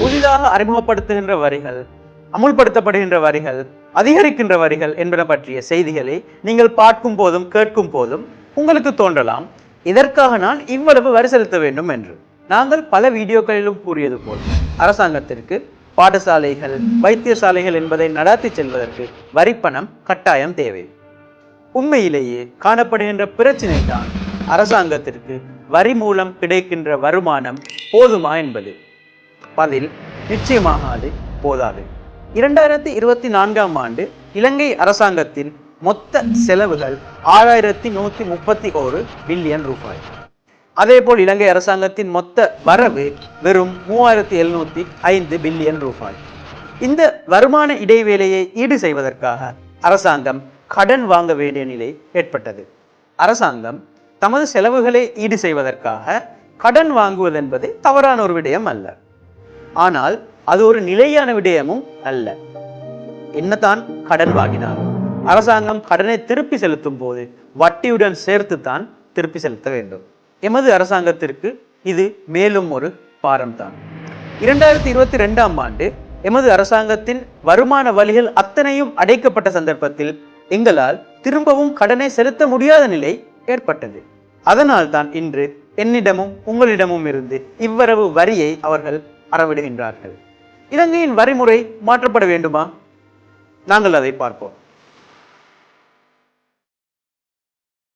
புதிதாக அறிமுகப்படுத்துகின்ற வரிகள் அமுல்படுத்தப்படுகின்ற வரிகள் அதிகரிக்கின்ற வரிகள் என்பன பற்றிய செய்திகளை நீங்கள் பார்க்கும் போதும் கேட்கும் போதும் உங்களுக்கு தோன்றலாம். இதற்காக நான் இவ்வளவு வரி செலுத்த வேண்டும் என்று. நாங்கள் பல வீடியோக்களிலும் கூறியது போல் அரசாங்கத்திற்கு பாடசாலைகள் வைத்தியசாலைகள் என்பதை நடாத்தி செல்வதற்கு வரிப்பணம் கட்டாயம் தேவை. உண்மையிலேயே காணப்படுகின்ற பிரச்சினை தான் அரசாங்கத்திற்கு வரி மூலம் கிடைக்கின்ற வருமானம் போதுமா என்பது. பதில் நிச்சயமாக அது போதாது. இரண்டாயிரத்தி இருபத்தி நான்காம் ஆண்டு இலங்கை அரசாங்கத்தின் மொத்த செலவுகள் ஆறாயிரத்தி நூற்றி முப்பத்தி ஒரு பில்லியன் ரூபாய். அதேபோல் இலங்கை அரசாங்கத்தின் மொத்த வரவு வெறும் மூவாயிரத்தி எழுநூத்தி ஐந்து பில்லியன் ரூபாய். இந்த வருமான இடைவேளையை ஈடு செய்வதற்காக அரசாங்கம் கடன் வாங்க வேண்டிய நிலை ஏற்பட்டது. அரசாங்கம் தமது செலவுகளை ஈடு செய்வதற்காக கடன் வாங்குவது என்பது தவறான ஒரு விடயம் அல்ல. ஆனால் அது ஒரு நிலையான விடயமும் அல்ல. என்னதான் கடன் வாங்கினார் அரசாங்கம் கடனை திருப்பி செலுத்தும் போது வட்டியுடன் சேர்த்து தான் திருப்பி செலுத்த வேண்டும். எமது அரசாங்கத்திற்கு இது மேலும் ஒரு பாரம்தான். இரண்டாயிரத்தி இருபத்தி ரெண்டாம் ஆண்டு எமது அரசாங்கத்தின் வருமான வழிகள் அத்தனையும் அடைக்கப்பட்ட சந்தர்ப்பத்தில் எங்களால் திரும்பவும் கடனை செலுத்த முடியாத நிலை ஏற்பட்டது. அதனால் தான் இன்று என்னிடமும் உங்களிடமும் இருந்து இவ்வளவு வரியை அவர்கள் அறவிடுகின்றார்கள். இலங்கையின் வரிமுறை மாற்றப்பட வேண்டுமா? நாங்கள் அதை பார்ப்போம்.